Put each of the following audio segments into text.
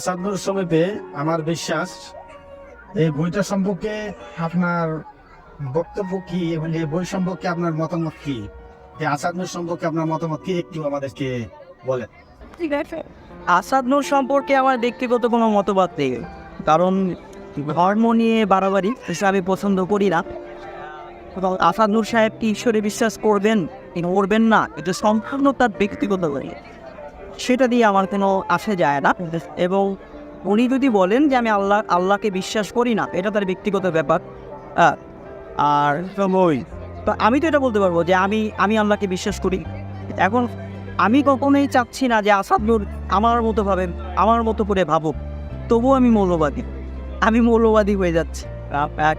আসাদুর সমীপে আমার বিশ্বাস, এই বইটা সম্পর্কে আপনার বক্তব্য কি এবং এই বই সম্পর্কে আপনার মতামত কি? এই আসাদুর সম্পর্কে আপনার মতামত কি একটু আমাদেরকে বলেন। আসাদ নূর সম্পর্কে আমার ব্যক্তিগত কোনো মতবাদ নেই, কারণ ধর্ম নিয়ে বাড়াবাড়ি সেটা আমি পছন্দ করি না। আসাদ নূর সাহেব কি ঈশ্বরে বিশ্বাস করবেন করবেন না, এটা সম্পূর্ণ তার ব্যক্তিগত। সেটা দিয়ে আমার কোনো আসে যায় না। এবং উনি যদি বলেন যে আমি আল্লাহ আল্লাহকে বিশ্বাস করি না এটা তার ব্যক্তিগত ব্যাপার। আর তো আমি তো এটা বলতে পারব যে আমি আমি আল্লাহকে বিশ্বাস করি। এখন আমি কখনোই চাচ্ছি না যে আসাদ নূর আমার মতো ভাবে আমার মতো করে ভাবুক। তবুও আমি মৌলবাদী। আমি মৌলবাদী হয়ে যাচ্ছি।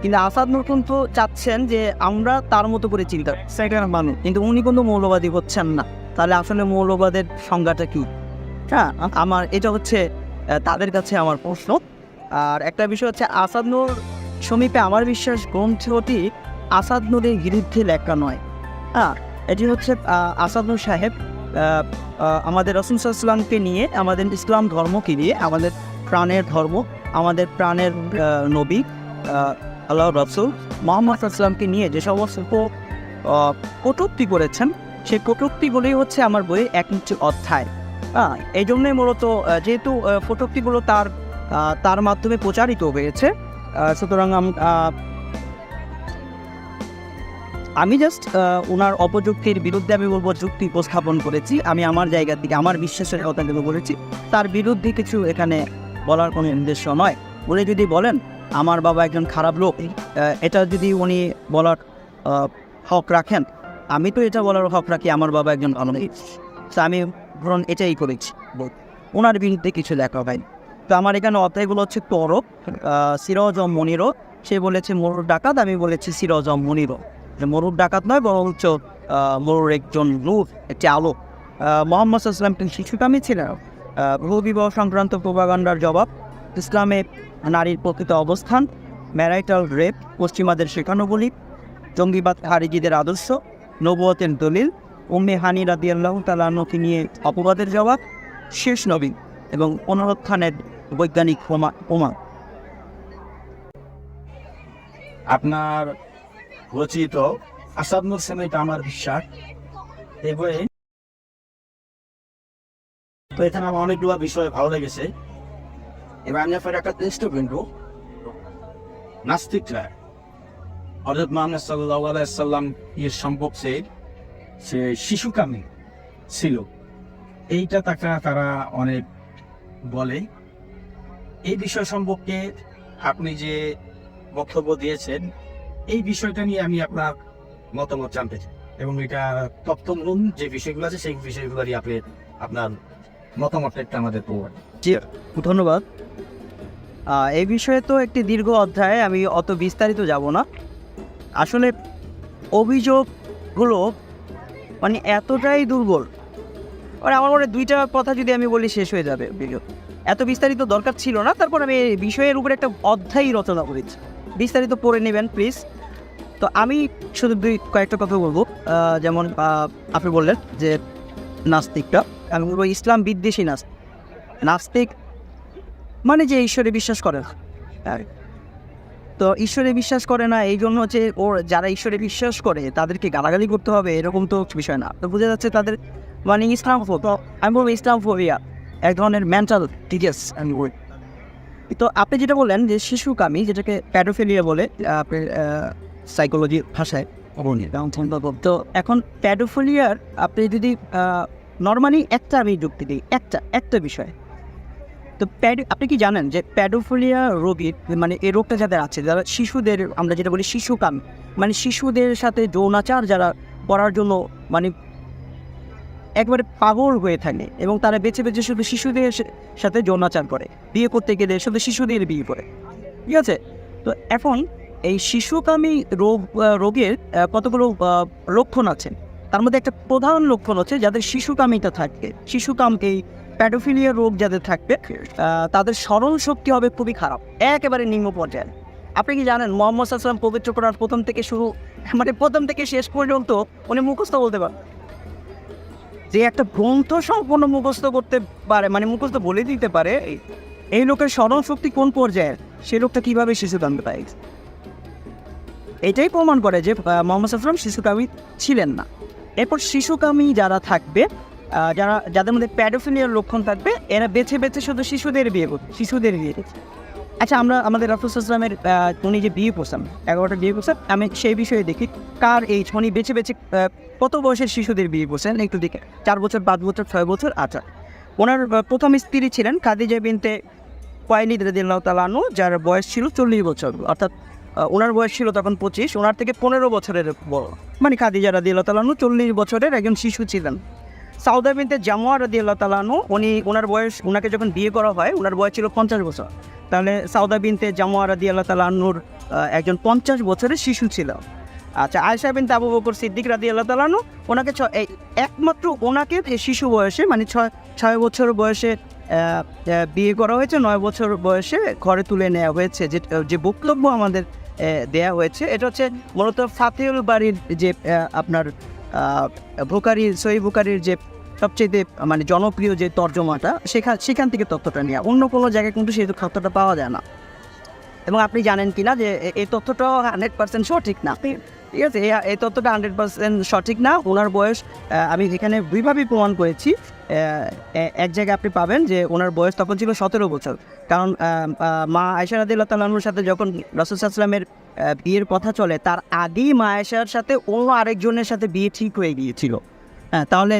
কিন্তু আসাদ নূর কিন্তু চাচ্ছেন যে আমরা তার মতো করে চিন্তা সেকেন্ড মানুষ। কিন্তু উনি কিন্তু মৌলবাদী হচ্ছেন না। তাহলে আসলে মৌলবাদের সংজ্ঞাটা কি? হ্যাঁ। আমার এটা হচ্ছে তাদের কাছে আমার প্রশ্ন। আর একটা বিষয় হচ্ছে আসাদ নূর সমীপে আমার বিশ্বাস গ্রন্থটি আসাদ নূরের বিরুদ্ধে লেখা নয়। হ্যাঁ। এটি হচ্ছে আসাদ নূর সাহেব আমাদের রসুল সাল্লামকে নিয়ে আমাদের ইসলাম ধর্মকে নিয়ে আমাদের প্রাণের ধর্ম আমাদের প্রাণের নবী আল্লাহ রসুল মোহাম্মদ আসলামকে নিয়ে যে সমস্ত কটূক্তি করেছেন সেই কটূক্তিগুলোই হচ্ছে আমার বইয়ে এক ইঞ্চি অধ্যায়। হ্যাঁ এই জন্যই মূলত যেহেতু আহ, তার তার মাধ্যমে প্রচারিত হয়েছে সুতরাং আমি জাস্ট ওনার অপযুক্তির বিরুদ্ধে আমি বলব যুক্তি উপস্থাপন করেছি। আমি আমার জায়গা থেকে আমার বিশ্বাসের কথাগুলো বলেছি। তার বিরুদ্ধে কিছু এখানে বলার কোনো উদ্দেশ্য নয় উনি যদি বলেন আমার বাবা একজন খারাপ লোক এটা যদি উনি বলার হক রাখেন আমি তো এটা বলার হক রাখি, আমার বাবা একজন ভালো লোক। তো আমি ধরুন এটাই করেছি বল- ওনার বিরুদ্ধে কিছু লেখা হয়। তো আমার এখানে অধ্যায়গুলো হচ্ছে তরফ সিরজ ও মনিরও। সে বলেছে, মরুর ডাকাত। আমি বলেছি, সিরজ ও মনিরও। যে মরুর ডাকাত নয়, বরং হচ্ছে মরুর একজন নূর, একটি আলো। মোহাম্মদ ইসলাম তিনি শিশুকামী ছিলেন। বিবাহ সংক্রান্ত প্রোপাগান্ডার জবাব, ইসলামে নারীর প্রকৃত অবস্থান, ম্যারাইটাল রেপ, পশ্চিমাদের শেখানোগুলি জঙ্গিবাদ, হারিজিদের আদর্শ নবুয়তের দলিল। উম্মে হানি রাদি আল্লাহ তালাকে নিয়ে অপবাদের জবাব, শেষ নবী এবং পুনরুত্থানের বৈজ্ঞানিক প্রমা- প্রমাণ আপনার রচিত আসাদুর সমীপে আমার বিশ্বাস। এই বইয়ে তো এখানে আমার অনেকগুলো বিষয় ভালো লেগেছে। এবার আমি একটা কিন্তু নাস্তিকরা হজরত মোহাম্মদ সাল্লাহ আলাইসাল্লাম এর সম্পর্কে সে শিশুকামী ছিল, এইটা তাকে তারা অনেক বলে। এই বিষয় সম্পর্কে আপনি যে বক্তব্য দিয়েছেন, এই বিষয়টা নিয়ে আমি আপনার মতামত জানতে চাই এবং এটা তত্ত্বমূলন যে বিষয়গুলো আছে, সেই বিষয়গুলো নিয়ে আপনি আপনার মতামতটা একটু আমাদের জি, ধন্যবাদ। এই বিষয়ে তো একটি দীর্ঘ অধ্যায় আমি অত বিস্তারিত যাব না। আসলে অভিযোগগুলো মানে এতটাই দুর্বল। মানে আমার মনে দুইটা কথা যদি আমি বলি শেষ হয়ে যাবে অভিযোগ এত বিস্তারিত দরকার ছিল না, তারপর আমি এই বিষয়ের উপরে একটা অধ্যায় রচনা করেছি বিস্তারিত পড়ে নেবেন প্লিজ তো আমি শুধু দুই, কয়েকটা কথা বলব। যেমন আপনি বললেন যে নাস্তিকটা আমি বলব ইসলাম বিদ্বেষী নাস্তিক। নাস্তিক মানে যে ঈশ্বরে বিশ্বাস করে। না আর তো ঈশ্বরে বিশ্বাস করে না, এই জন্য হচ্ছে ওর যারা ঈশ্বরে বিশ্বাস করে, তাদেরকে গালাগালি করতে হবে, এরকম তো বিষয় না। তো বোঝা যাচ্ছে তাদের মানে ইসলাম আমি বলব ইসলাম ফোবিয়া এক ধরনের মেন্টাল টিকেস আমি বলি। তো আপনি যেটা বললেন যে শিশুকামী, যেটাকে প্যাডোফেলিয়া বলে আপনার সাইকোলজি ভাষায় তো এখন প্যাডোফিলিয়ার আপনি যদি নর্মালি একটা আমি যুক্তি দিই, একটা একটা বিষয়। তো প্যাড, আপনি কি জানেন যে প্যাডোফোলিয়া রোগীর মানে এই রোগটা যাদের আছে, যারা শিশুদের, আমরা যেটা বলি শিশুকাম মানে শিশুদের সাথে যৌনাচার যারা করার জন্য মানে একবারে পাগল হয়ে থাকে এবং তারা বেছে বেছে শুধু শিশুদের সাথে যৌনাচার করে। বিয়ে করতে গেলে শুধু শিশুদের বিয়ে করে। ঠিক আছে? তো এখন এই শিশুকামী রোগ রোগের কতগুলো লক্ষণ আছে? তার মধ্যে একটা প্রধান লক্ষণ হচ্ছে যাদের শিশুকামিতা থাকে। শিশুকাম এই প্যাডোফিলিয়া রোগ যাদের থাকবে তাদের স্মরণ শক্তি হবে খুবই খারাপ একেবারে নিম্ন পর্যায়ে। আপনি কি জানেন মোহাম্মদ আসলাম পবিত্র করার প্রথম থেকে শুরু মানে প্রথম থেকে শেষ পর্যন্ত উনি মুখস্থ বলতে পারেন। যে একটা গ্রন্থ সম্পূর্ণ মুখস্থ করতে পারে মানে মুখস্থ বলে দিতে পারে এই লোকের স্মরণ শক্তি কোন পর্যায়ের? সে লোকটা কীভাবে শিশু কামে পায়? এটাই প্রমাণ করে যে মোহাম্মদ সাল্লাম শিশুকামী ছিলেন না। এরপর শিশুকামী যারা থাকবে যারা, যাদের মধ্যে প্যাডোফিলিয়ার লক্ষণ থাকবে, এরা বেছে বেছে শুধু শিশুদের বিয়ে করবে, শিশুদের বিয়ে আচ্ছা আমরা, আমাদের রাফুসালামের উনি যে বিয়ে করছেন, এগারোটা বিয়ে করছেন, আমি সেই বিষয়ে দেখি, কার এই উনি বেছে বেছে কত বয়সের শিশুদের বিয়ে করছেন? একটু দেখে, চার বছর, পাঁচ বছর, ছয় বছর আচ্ছা। ওনার প্রথম স্ত্রী ছিলেন খাদিজা বিনতে কয়েলিদ রদিল্লাহ তালানু যার বয়স ছিল চল্লিশ বছর। অর্থাৎ ওনার বয়স ছিল তখন পঁচিশ, ওনার থেকে পনেরো বছরের বড়। মানে খাদিজা রাদিল্লাহ তালানু চল্লিশ বছরের একজন শিশু ছিলেন। সাউদা বিনতে জামুয়া রাদিল্লাহ তালানু উনি ওনার বয়স ওনাকে যখন বিয়ে করা হয় ওনার বয়স ছিল পঞ্চাশ বছর। তাহলে সাউদা বিনতে জামুয়া রাদিয়াল্লাহ তালানুর একজন পঞ্চাশ বছরের শিশু ছিল। আচ্ছা আয়সা বিনতে আবু বকর সিদ্দিক রাদি আল্লাহ তালানু ওনাকে ছ- একমাত্র ওনাকে শিশু বয়সে মানে ছয় ছয় বছর বয়সে বিয়ে করা হয়েছে নয় বছর বয়সে ঘরে তুলে নেওয়া হয়েছে যে যে বক্তব্য আমাদের দেয়া হয়েছে এটা হচ্ছে মূলত ফাতেউল বাড়ির যে আপনার আহ, বুকারির সহি বুকারির যে সবচেয়ে মানে জনপ্রিয় যে তর্জমাটা সেখান সেখান থেকে তথ্যটা নেওয়া অন্য কোনো জায়গায় কিন্তু সেই তথ্যটা পাওয়া যায় না। এবং আপনি জানেন কি না যে এই তথ্যটাও হান্ড্রেড পার্সেন্ট সঠিক না। ঠিক আছে এই- তথ্যটা হান্ড্রেড পার্সেন্ট সঠিক না। ওনার বয়স আমি এখানে দুইভাবেই প্রমাণ করেছি। এক জায়গায় আপনি পাবেন যে ওনার বয়স তখন ছিল সতেরো বছর। কারণ মা আয়সা রাদিল্লাহ তাল্লাহুর সাথে যখন রসুলামের বিয়ের কথা চলে তার আগেই মা আয়সার সাথে অন্য আরেকজনের সাথে বিয়ে ঠিক হয়ে গিয়েছিল। হ্যাঁ তাহলে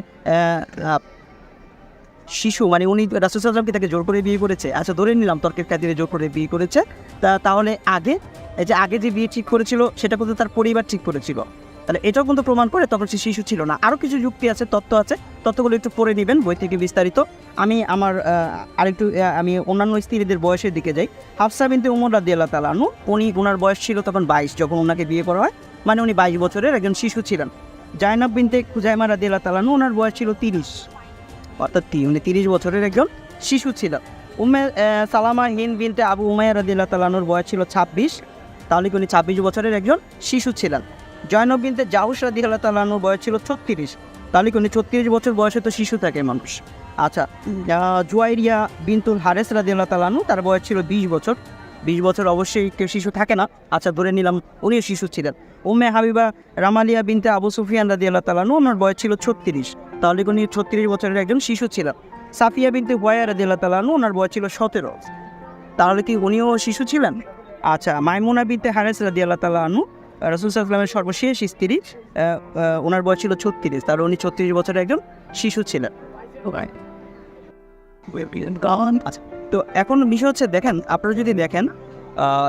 শিশু মানে উনি রাসুসাল্লামকে তাকে জোর করে বিয়ে করেছে। আচ্ছা ধরে নিলাম তর্কের খাতিরে জোর করে বিয়ে করেছে। তা তাহলে আগে, এই যে আগে যে বিয়ে ঠিক করেছিল, সেটা কিন্তু তার পরিবার ঠিক করেছিল। তাহলে এটাও কিন্তু প্রমাণ করে তখন সে শিশু ছিল না। আরও কিছু যুক্তি আছে, তত্ত্ব আছে। তত্ত্বগুলো একটু পড়ে নেবেন, বই থেকে বিস্তারিত। আমি আমার আরেকটু আমি অন্যান্য স্ত্রীদের বয়সের দিকে যাই। হাফসা বিনতে উমর রাদি আল্লাহ তালানু উনি ওনার বয়স ছিল তখন বাইশ, যখন ওনাকে বিয়ে করা হয়। মানে উনি বাইশ বছরের একজন শিশু ছিলেন। জায়নাব বিনতে খুজাইমা রাদি আল্লাহ তালানু ওনার বয়স ছিল তিরিশ। অর্থাৎ উনি তিরিশ বছরের একজন শিশু ছিল। উমে সালামা হিন বিনতে আবু উমাইয়া রাদিল্লাহ তালানুর বয়স ছিল ছাব্বিশ। তাহলে উনি ছাব্বিশ বছরের একজন শিশু ছিলেন? জয়নব বিনতে জাহুস রাদিল্লাহ তালানুর বয়স ছিল ছত্রিশ। তাহলে উনি ছত্রিশ বছর বয়সে তো শিশু থাকে মানুষ? আচ্ছা জুয়াইরিয়া বিনতুল হারেস রাদিল্লাহ তালানু তার বয়স ছিল বিশ বছর। বিশ বছর অবশ্যই কেউ শিশু থাকে না। আচ্ছা ধরে নিলাম উনিও শিশু ছিলেন। উম্মে হাবিবা রামালিয়া বিনতে আবু সুফিয়ান রাদিয়াল্লাহ তালানু ওনার বয়স ছিল ছত্রিশ। তাহলে উনি ছত্রিশ বছরের একজন শিশু ছিলেন? সাফিয়া বিনতে হুয়াইয়া রাদিয়াল্লাহ তালানু ওনার বয়স ছিল সতেরো। তাহলে কি উনিও শিশু ছিলেন? আচ্ছা মাইমুনা বিনতে হারেস রাদিয়াল্লাহ তালানু রসুল সাল্লামের সর্বশেষ স্ত্রী ওনার বয়স ছিল ছত্রিশ। তাহলে উনি ছত্রিশ বছরের একজন শিশু ছিলেন। আচ্ছা। তো এখন বিষয় হচ্ছে দেখেন আপনারা যদি দেখেন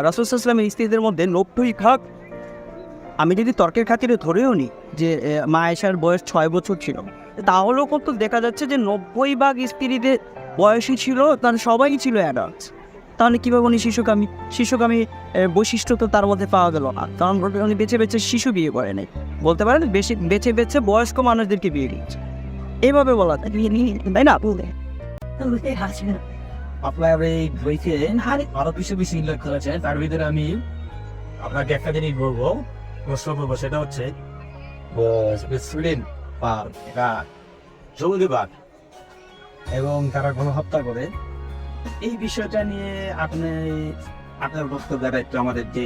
রাসুল সাল্লামের স্ত্রীদের মধ্যে নব্বই ভাগ আমি যদি তর্কের খাতিরে ধরেও নিই যে আহ, মা আয়েশার বয়স ছয় বছর ছিল তাহলেও কিন্তু দেখা যাচ্ছে যে নব্বই ভাগ স্ত্রীদের বয়সী ছিল তার সবাই ছিল অ্যাডাল্ট তাহলে কীভাবে উনি শিশুকামী? শিশুকামী বৈশিষ্ট্য তো তার মধ্যে পাওয়া গেল না। কারণ উনি বেছে বেছে শিশু বিয়ে করে নাই। বলতে পারেন বেশি বেছে বেছে বয়স্ক মানুষদেরকে বিয়ে দিয়েছে। এইভাবে বলা তাই না? আপনার এই বইতে আরও কিছু বেশি উল্লেখ করেছে। তার ভিতরে আমি আপনাকে একটা জিনিস বলব, প্রশ্ন করব, সেটা হচ্ছে বা এটা জঙ্গিবাদ এবং তারা গণহত্যা করে। এই বিষয়টা নিয়ে আপনি, আপনার বক্তব্যটা একটু আমাদেরকে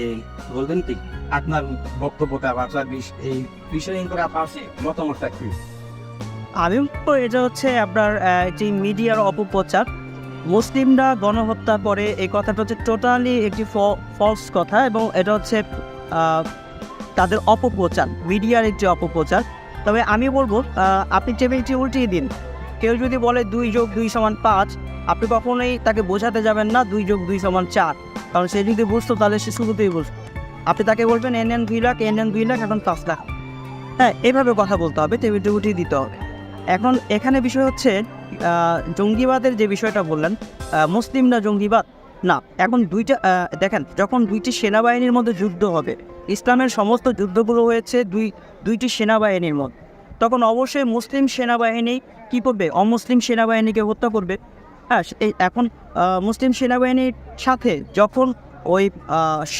বলবেন কি আপনার বক্তব্যটা বা আপনার এই বিষয় করে আপনার মতামতটা কি? আমি বলব এটা হচ্ছে আপনার যে মিডিয়ার অপপ্রচার। মুসলিমরা গণহত্যা করে, এই কথাটা হচ্ছে টোটালি একটি ফলস কথা এবং এটা হচ্ছে তাদের অপপ্রচার, মিডিয়ার একটি অপপ্রচার। তবে আমি বলব আপনি টেবিলটি উল্টিয়ে দিন, কেউ যদি বলে দুই যোগ দুই সমান পাঁচ, আপনি কখনোই তাকে বোঝাতে যাবেন না দুই যোগ দুই সমান চার। কারণ সে যদি বুঝতো, তাহলে সে শুরুতেই বুঝতো। আপনি তাকে বলবেন, এন এন দুই লাখ, এন এন দুই লাখ, এখন পাঁচ লাখ। হ্যাঁ এভাবে কথা বলতে হবে, টেবিলটি উঠিয়ে দিতে হবে। এখন এখানে বিষয় হচ্ছে জঙ্গিবাদের যে বিষয়টা বললেন আহ, মুসলিমরা জঙ্গিবাদ? না এখন দুইটা দেখেন যখন দুইটি সেনাবাহিনীর মধ্যে যুদ্ধ হবে ইসলামের সমস্ত যুদ্ধগুলো হয়েছে দুই দুইটি সেনাবাহিনীর মধ্যে তখন অবশ্যই মুসলিম সেনাবাহিনী কী করবে? অমুসলিম সেনাবাহিনীকে হত্যা করবে। হ্যাঁ এখন মুসলিম সেনাবাহিনীর সাথে যখন ওই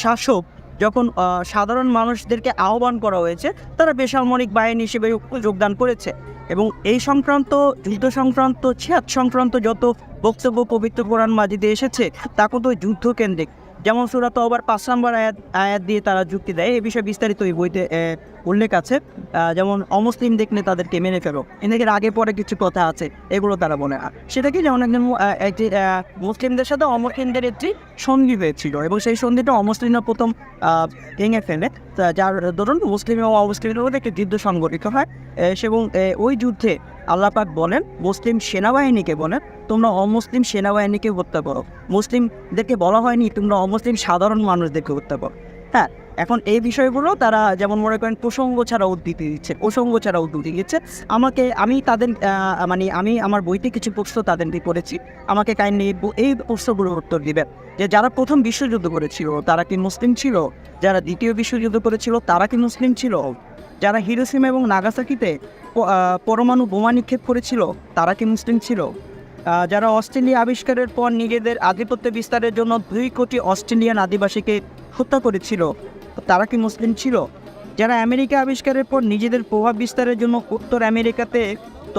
শাসক যখন সাধারণ মানুষদেরকে আহ্বান করা হয়েছে তারা বেসামরিক বাহিনী হিসেবে যোগদান করেছে। এবং এই সংক্রান্ত, যুদ্ধ সংক্রান্ত, ছিয়াদ সংক্রান্ত যত বক্তব্য পবিত্র কোরআন মাজিদে এসেছে, তা কিন্তু যুদ্ধ কেন্দ্রিক যেমন সুরাত আবার পাঁচ নম্বর আয়াত আয়াত দিয়ে তারা যুক্তি দেয়। এই বিষয়ে বিস্তারিত এই বইতে উল্লেখ আছে। যেমন অমুসলিম দেখলে তাদেরকে মেনে ফেলো। এদিকে আগে পরে কিছু কথা আছে এগুলো তারা বলে। সেটা কি যেমন একজন একটি মুসলিমদের সাথে অমুসলিমদের একটি সন্ধি হয়েছিল এবং সেই সন্ধিটা অমুসলিমরা প্রথম ভেঙে ফেলে। যার ধরুন মুসলিম এবং অমুসলিমের মধ্যে একটি যুদ্ধ সংগঠিত হয়। এ, এবং ওই যুদ্ধে আল্লাহ পাক বলেন, মুসলিম সেনাবাহিনীকে বলেন, তোমরা অমুসলিম সেনাবাহিনীকে হত্যা করো। মুসলিমদেরকে বলা হয়নি, তোমরা অমুসলিম সাধারণ মানুষদেরকে হত্যা করো। হ্যাঁ এখন এই বিষয়গুলো তারা যেমন মনে করেন প্রসঙ্গ ছাড়া উদ্ধৃতি দিচ্ছে, প্রসঙ্গ ছাড়া উদ্ধৃতি দিচ্ছে। আমাকে, আমি তাদের মানে আমি আমার বইতে কিছু প্রশ্ন তাদেরকে করেছি। আমাকে কাইন্ডলি এই প্রশ্নগুলোর উত্তর দিবেন যে, যারা প্রথম বিশ্বযুদ্ধ করেছিল, তারা কি মুসলিম ছিল? যারা দ্বিতীয় বিশ্বযুদ্ধ করেছিল, তারা কি মুসলিম ছিল? যারা হিরোসিমা এবং নাগাসাকিতে পরমাণু বোমা নিক্ষেপ করেছিল, তারা কি মুসলিম ছিল? যারা অস্ট্রেলিয়া আবিষ্কারের পর নিজেদের আধিপত্য বিস্তারের জন্য দুই কোটি অস্ট্রেলিয়ান আদিবাসীকে হত্যা করেছিল, তারা কি মুসলিম ছিল? যারা আমেরিকা আবিষ্কারের পর নিজেদের প্রভাব বিস্তারের জন্য উত্তর আমেরিকাতে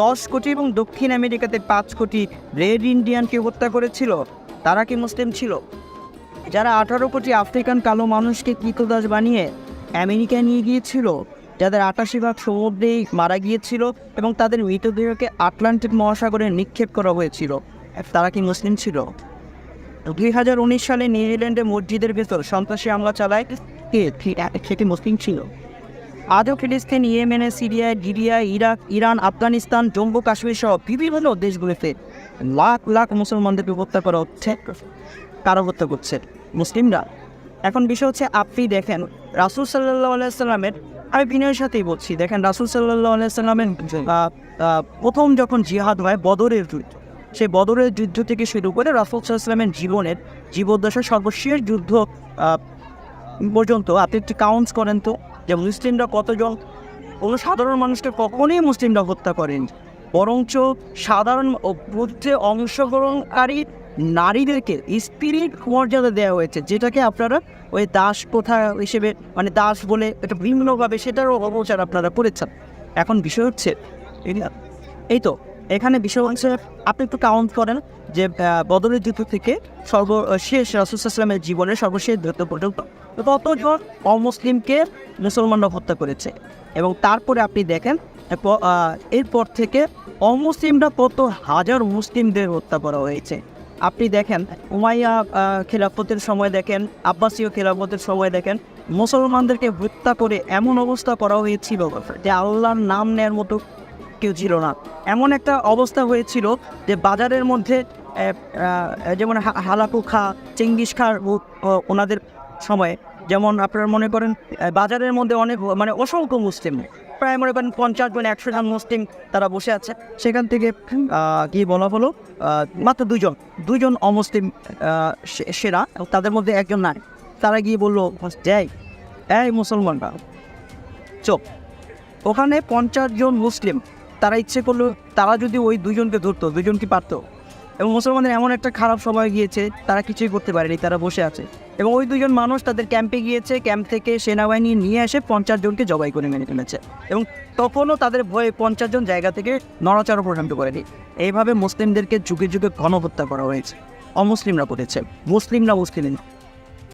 দশ কোটি এবং দক্ষিণ আমেরিকাতে পাঁচ কোটি রেড ইন্ডিয়ানকে হত্যা করেছিল, তারা কি মুসলিম ছিল? যারা আঠারো কোটি আফ্রিকান কালো মানুষকে কৃতদাস বানিয়ে আমেরিকায় নিয়ে গিয়েছিল যাদের আটাশি ভাগ সমুদ্রেই মারা গিয়েছিল এবং তাদের মৃতদেহকে আটলান্টিক মহাসাগরে নিক্ষেপ করা হয়েছিল। তারা কি মুসলিম ছিল? দুই হাজার উনিশ সালে নিউজিল্যান্ডে মসজিদের ভেতর সন্ত্রাসী হামলা চালায় কে? সেটি মুসলিম ছিল? আজও ফিলিস্তিন, ইয়েমেনে, Syria, Libya, Iraq, Iran, Afghanistan, Jammu, Kashmir সহ বিভিন্ন দেশগুলিতে লাখ লাখ মুসলমানদের হত্যা করা হচ্ছে কারা হত্যা করছে মুসলিমরা। এখন বিষয় হচ্ছে, আপনি দেখেন, রাসুল সাল্লাহ আলাইসাল্লামের আমি বিনয়ের সাথেই বলছি দেখেন রাসুল সাল্লাহ আলাইসাল্লামের প্রথম যখন জিহাদ হয় বদরের যুদ্ধ সেই বদরের যুদ্ধ থেকে শুরু করে রাসুল সাল্লামের জীবনের জীবদ্দশার সর্বশেষ যুদ্ধ পর্যন্ত আপনি একটু কাউন্টস করেন তো যে মুসলিমরা কতজন কোনো সাধারণ মানুষকে কখনোই মুসলিমরা হত্যা করেন বরঞ্চ সাধারণ যুদ্ধে অংশগ্রহণকারী নারীদেরকে স্পিরিট মর্যাদা দেওয়া হয়েছে যেটাকে আপনারা ওই দাস প্রথা হিসেবে মানে দাস বলে এটা বিভিন্নভাবে সেটারও অপচার আপনারা করেছেন। এখন বিষয় হচ্ছে এই- তো, এখানে বিষয় হচ্ছে, আপনি একটু কাউন্ট করেন যে বদলের যুদ্ধ থেকে সর্বশেষ রাসুসাল্লামের জীবনের সর্বশেষ যুদ্ধ পর্যন্ত কতজন অমুসলিমকে মুসলমানরা হত্যা করেছে? এবং তারপরে আপনি দেখেন এরপর থেকে অমুসলিমরা কত হাজার মুসলিমদের হত্যা করা হয়েছে। আপনি দেখেন, উমাইয়া খেলাফতের সময় দেখেন, আব্বাসীয় খেলাফতের সময় দেখেন, মুসলমানদেরকে হত্যা করে এমন অবস্থা করা হয়েছিল যে আল্লাহর নাম নেয়ার মতো কেউ ছিল না। এমন একটা অবস্থা হয়েছিল যে বাজারের মধ্যে যেমন হালাকু খা, চেঙ্গিস খা ওনাদের সময়ে, যেমন আপনারা মনে করেন বাজারের মধ্যে অনেক মানে অসংখ্য মুসলিম প্রায় মনে করেন পঞ্চাশ জন, একশো জন মুসলিম তারা বসে আছে। সেখান থেকে কি বলা হলো? মাত্র দুজন দুজন অমুসলিম সেরা তাদের মধ্যে একজন নাই। তারা গিয়ে বলল যাই এই মুসলমানরা চোখ ওখানে পঞ্চাশ জন মুসলিম, তারা ইচ্ছে করল, তারা যদি ওই দুজনকে ধরতো, দুজন কি পারতো? এবং মুসলমানদের এমন একটা খারাপ সময় গিয়েছে, তারা কিছুই করতে পারেনি, তারা বসে আছে। এবং ওই দুজন মানুষ তাদের ক্যাম্পে গিয়েছে ক্যাম্প থেকে সেনাবাহিনী নিয়ে এসে পঞ্চাশ জনকে জবাই করে মেনে ফেলেছে। এবং তখনও তাদের ভয়ে পঞ্চাশ জন জায়গা থেকে নড়াচড়া পর্যন্ত করেনি। এইভাবে মুসলিমদেরকে যুগে যুগে গণহত্যা করা হয়েছে। অমুসলিমরা করেছে। মুসলিমরা মুসলিম